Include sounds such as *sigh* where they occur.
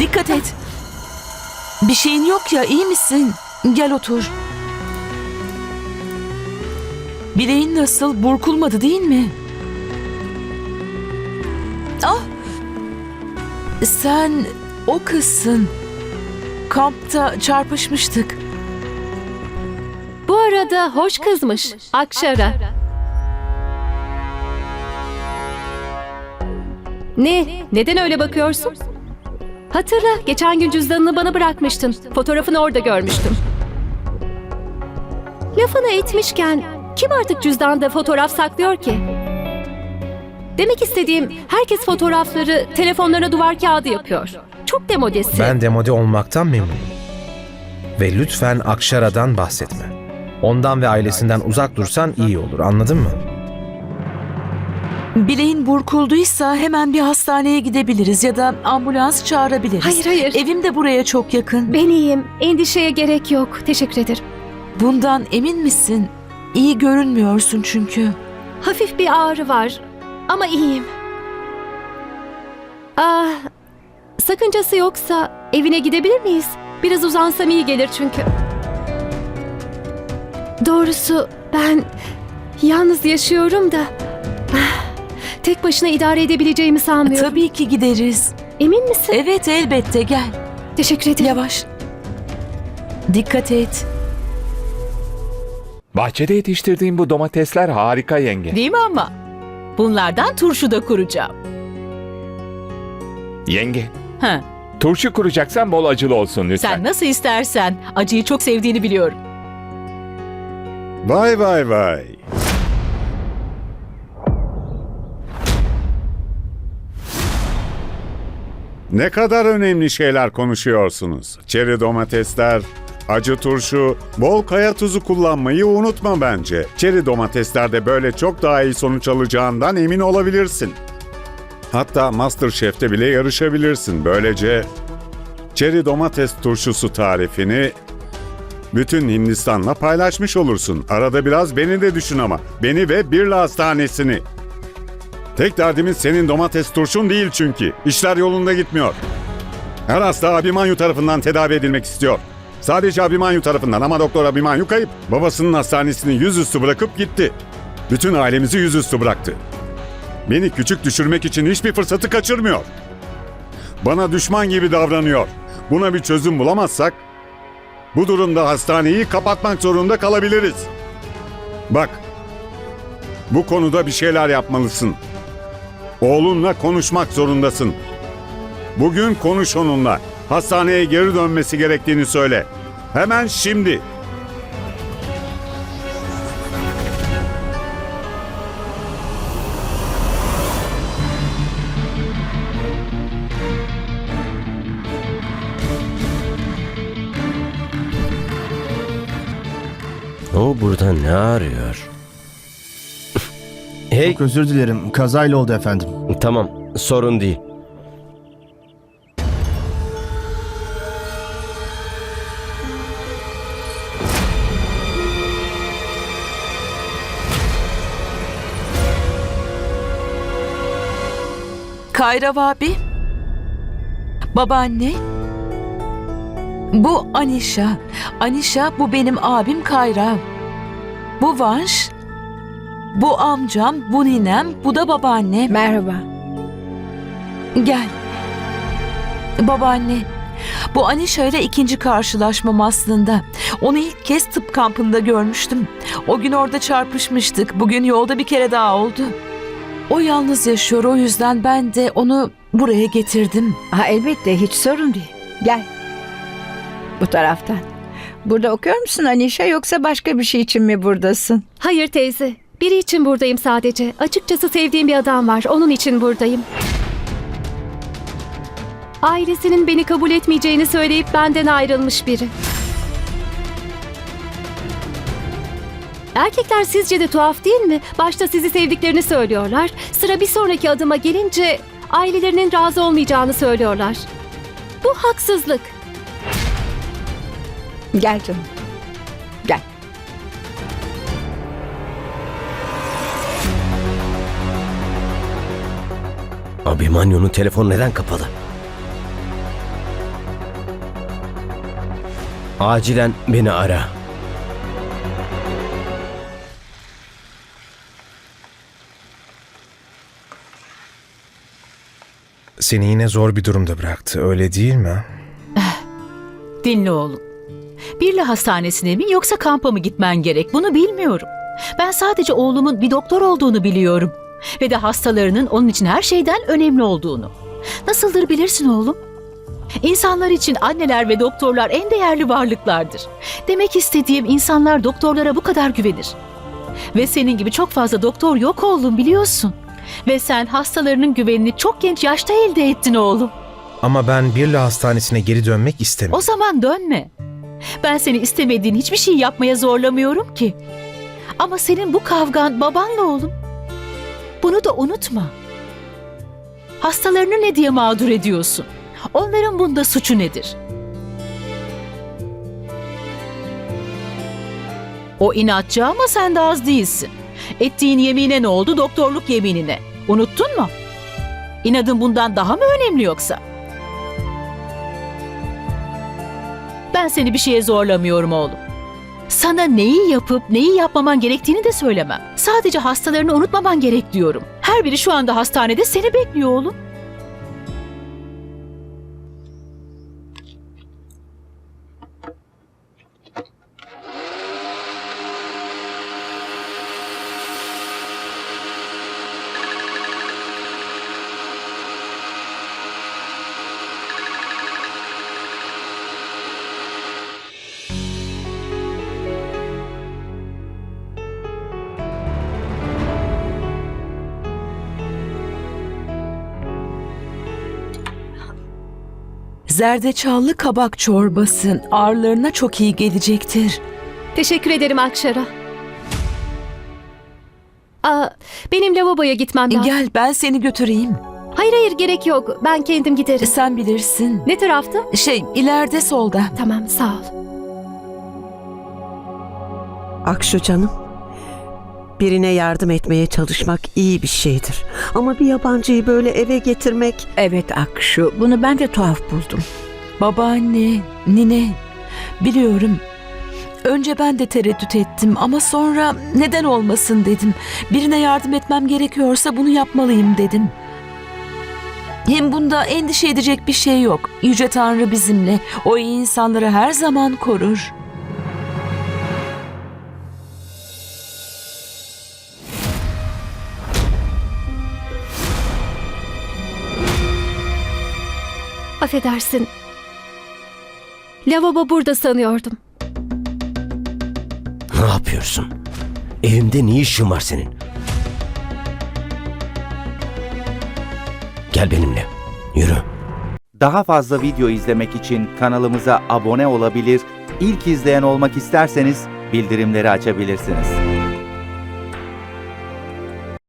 Dikkat et. Bir şeyin yok ya iyi misin? Gel otur. Bileğin nasıl? Burkulmadı değil mi? Ah! Sen o kızsın. Kampta çarpışmıştık. Bu arada hoş kızmış. Akşara. Ne? Neden öyle bakıyorsun? Hatırla, geçen gün cüzdanını bana bırakmıştın. Fotoğrafını orada görmüştüm. Lafını etmişken kim artık cüzdanda fotoğraf saklıyor ki? Demek istediğim herkes fotoğrafları telefonlarına duvar kağıdı yapıyor. Çok demodesi. Ben demode olmaktan memnunum. Ve lütfen Akşara'dan bahsetme. Ondan ve ailesinden uzak dursan iyi olur anladın mı? Bileğin burkulduysa hemen bir hastaneye gidebiliriz ya da ambulans çağırabiliriz. Hayır hayır. Evim de buraya çok yakın. Ben iyiyim. Endişeye gerek yok. Teşekkür ederim. Bundan emin misin? İyi görünmüyorsun çünkü. Hafif bir ağrı var ama iyiyim. Ah, sakıncası yoksa evine gidebilir miyiz? Biraz uzansam iyi gelir çünkü. Doğrusu ben yalnız yaşıyorum da ah, tek başına idare edebileceğimi sanmıyorum. Tabii ki gideriz. Emin misin? Evet elbette gel. Teşekkür ederim. Yavaş. Dikkat et. Bahçede yetiştirdiğim bu domatesler harika yenge. Değil mi ama? Bunlardan turşu da kuracağım. Yenge, Ha, turşu kuracaksan bol acılı olsun lütfen. sen nasıl istersen. Acıyı çok sevdiğini biliyorum. Vay vay vay. Ne kadar önemli şeyler konuşuyorsunuz. Çeri domatesler, acı turşu, bol kaya tuzu kullanmayı unutma bence. Çeri domateslerde böyle çok daha iyi sonuç alacağından emin olabilirsin. Hatta Masterchef'te bile yarışabilirsin. Böylece çeri domates turşusu tarifini bütün Hindistan'la paylaşmış olursun. Arada biraz beni de düşün ama. Beni ve Birla Hastanesi'ni. Tek derdimiz senin domates turşun değil çünkü. İşler yolunda gitmiyor. Her hasta Abimanyu tarafından tedavi edilmek istiyor. Sadece Abimanyu tarafından ama doktor Abimanyu kayıp. Babasının hastanesini yüzüstü bırakıp gitti. Bütün ailemizi yüzüstü bıraktı. Beni küçük düşürmek için hiçbir fırsatı kaçırmıyor. Bana düşman gibi davranıyor. Buna bir çözüm bulamazsak bu durumda hastaneyi kapatmak zorunda kalabiliriz. Bak, bu konuda bir şeyler yapmalısın. Oğlunla konuşmak zorundasın. Bugün konuş onunla. Hastaneye geri dönmesi gerektiğini söyle. Hemen şimdi. O burada ne arıyor? Hey, Çok özür dilerim. Kazayla oldu efendim. tamam, sorun değil. Kayrav abi. Babaanne. Bu Anişa. Anişa bu benim abim Kayrav. Bu Vanş. Bu amcam, bu ninem, bu da babaannem. Merhaba. Gel. Babaanne. Bu Anişa ile ikinci karşılaşmam aslında. Onu ilk kez tıp kampında görmüştüm. O gün orada çarpışmıştık. Bugün yolda bir kere daha oldu. O yalnız yaşıyor o yüzden ben de onu buraya getirdim. Ha, elbette hiç sorun değil. Gel. Bu taraftan. Burada okuyor musun Anişa yoksa başka bir şey için mi buradasın? Hayır teyze. Biri için buradayım sadece. Açıkçası sevdiğim bir adam var. Onun için buradayım. Ailesinin beni kabul etmeyeceğini söyleyip benden ayrılmış biri. Erkekler sizce de tuhaf değil mi? Başta sizi sevdiklerini söylüyorlar. Sıra bir sonraki adıma gelince ailelerinin razı olmayacağını söylüyorlar. Bu haksızlık. Gel canım. Abimanyu'nun telefonu neden kapalı? Acilen beni ara. Seni yine zor bir durumda bıraktı, öyle değil mi? *sighs* Dinle oğlum. Birli hastanesine mi yoksa kampa mı gitmen gerek bunu bilmiyorum. Ben sadece oğlumun bir doktor olduğunu biliyorum. Ve de hastalarının onun için her şeyden önemli olduğunu. Nasıldır bilirsin oğlum? İnsanlar için anneler ve doktorlar en değerli varlıklardır. Demek istediğim insanlar doktorlara bu kadar güvenir. Ve senin gibi çok fazla doktor yok oğlum biliyorsun. Ve sen hastalarının güvenini çok genç yaşta elde ettin oğlum. Ama ben Birla Hastanesi'ne geri dönmek istemiyorum. O zaman dönme. Ben seni istemediğin hiçbir şey yapmaya zorlamıyorum ki. Ama senin bu kavgan babanla oğlum. Bunu da unutma. Hastalarını ne diye mağdur ediyorsun? Onların bunda suçu nedir? O inatçı ama sen de az değilsin. Ettiğin yemine ne oldu doktorluk yeminine? Unuttun mu? İnadın bundan daha mı önemli yoksa? Ben seni bir şeye zorlamıyorum oğlum. Sana neyi yapıp neyi yapmaman gerektiğini de söylemem. Sadece hastalarını unutmaman gerek diyorum. Her biri şu anda hastanede seni bekliyor oğlum. Zerdeçallı kabak çorbası ağrılarına çok iyi gelecektir. Teşekkür ederim Akşara. Aa, benim lavaboya gitmem lazım. Gel ben seni götüreyim. Hayır hayır gerek yok. Ben kendim giderim. Sen bilirsin. Ne tarafta? Şey ileride solda. Tamam sağ ol. Akşu canım. Birine yardım etmeye çalışmak iyi bir şeydir. Ama bir yabancıyı böyle eve getirmek Evet Akşu, bunu ben de tuhaf buldum. Babaanne, nine. Biliyorum. Önce ben de tereddüt ettim ama sonra neden olmasın dedim. Birine yardım etmem gerekiyorsa bunu yapmalıyım dedim. Hem bunda endişe edecek bir şey yok. Yüce Tanrı bizimle. O iyi insanları her zaman korur. Affedersin. Lavabo burada sanıyordum. Ne yapıyorsun? Evimde ne işin var senin? Gel benimle. Yürü. Daha fazla video izlemek için kanalımıza abone olabilir, ilk izleyen olmak isterseniz bildirimleri açabilirsiniz.